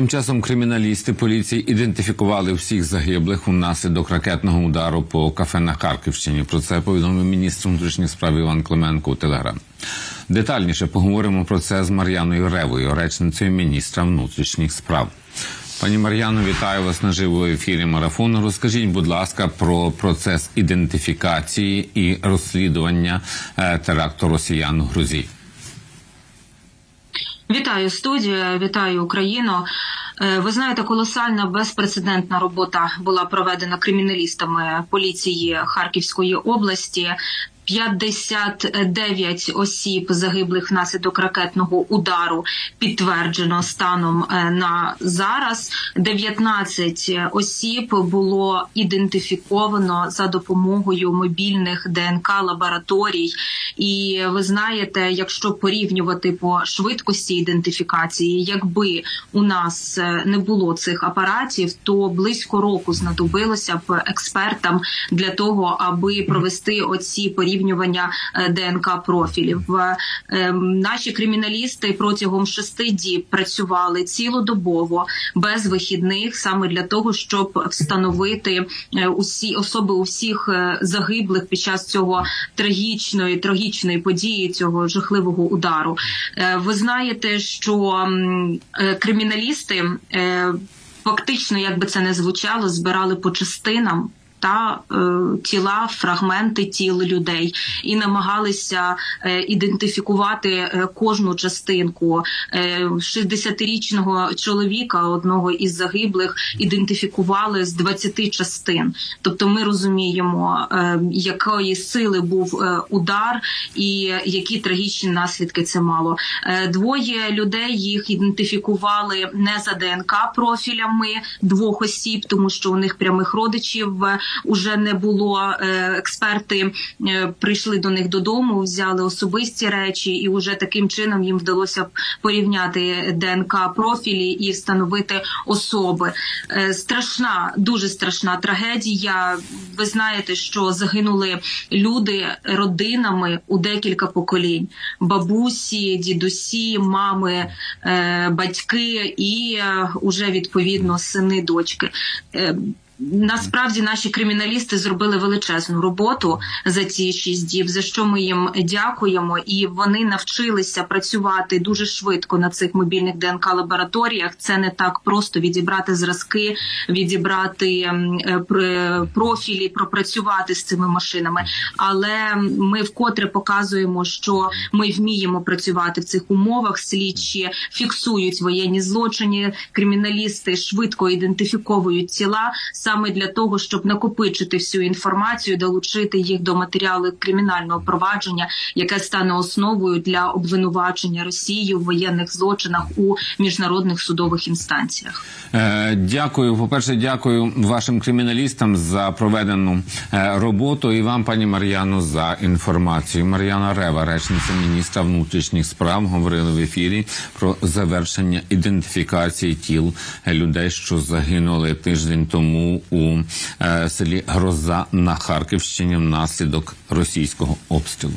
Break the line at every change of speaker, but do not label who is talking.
Тим часом криміналісти поліції ідентифікували всіх загиблих унаслідок ракетного удару по кафе на Харківщині. Про це повідомив міністр внутрішніх справ Іван Клименко у Телеграм. Детальніше поговоримо про це з Мар'яною Ревою, речницею міністра внутрішніх справ. Пані Мар'яно, вітаю вас на живому ефірі марафону. Розкажіть, будь ласка, про процес ідентифікації і розслідування е, теракту росіян у Грузії.
Вітаю студію, вітаю Україну. Е, Ви знаєте, колосальна безпрецедентна робота була проведена криміналістами поліції Харківської області. 59 осіб загиблих внаслідок ракетного удару підтверджено станом е, на зараз. 19 осіб було ідентифіковано за допомогою мобільних ДНК лабораторій. І ви знаєте, якщо порівнювати по швидкості ідентифікації, якби у нас е, не було цих апаратів, то близько року знадобилося б експертам для того, аби провести оці порівнювання ДНК профілів. Е, Наші криміналісти протягом шести діб працювали цілодобово без вихідних, саме для того, щоб встановити е, усі особи усіх е, загиблих під час цього трагічної трагічної події, цього жахливого удару. Е, Ви знаєте, що е, криміналісти е, фактично, як би це не звучало, збирали по частинам. Та е, тіла, фрагменти тіл людей і намагалися е, ідентифікувати е, кожну частинку е, 60-річного чоловіка, одного із загиблих, ідентифікували з 20 частин. Тобто, ми розуміємо, якої сили був удар і які трагічні наслідки це мало. Двоє людей їх ідентифікували не за ДНК профілями двох осіб, тому що у них прямих родичів уже не було. Е, Експерти е, прийшли до них додому, взяли особисті речі, і вже таким чином їм вдалося порівняти ДНК профілі і встановити особи. Е, Страшна, дуже страшна трагедія. Ви знаєте, що загинули люди родинами у декілька поколінь: бабусі, дідусі, мами, батьки і уже відповідно сини, дочки. Насправді наші криміналісти зробили величезну роботу за ці шість діб, за що ми їм дякуємо, і вони навчилися працювати дуже швидко на цих мобільних ДНК лабораторіях. Це не так просто відібрати зразки, відібрати е, пр- профілі, пропрацювати з цими машинами. Але ми вкотре показуємо, що ми вміємо працювати в цих умовах. Слідчі фіксують воєнні злочини, криміналісти швидко ідентифіковують тіла саме для того, щоб накопичити всю інформацію, долучити їх до матеріалу кримінального провадження, яке стане основою для обвинувачення Росії в воєнних злочинах у міжнародних судових інстанціях.
Е, Дякую. По перше, дякую вашим криміналістам за проведену е, роботу і вам, пані Мар'яно, за інформацію. Мар'яна Рева, речниця міністра внутрішніх справ, говорили в ефірі про завершення ідентифікації тіл е, людей, що загинули тиждень тому у е, селі Гроза на Харківщині внаслідок російського обстрілу.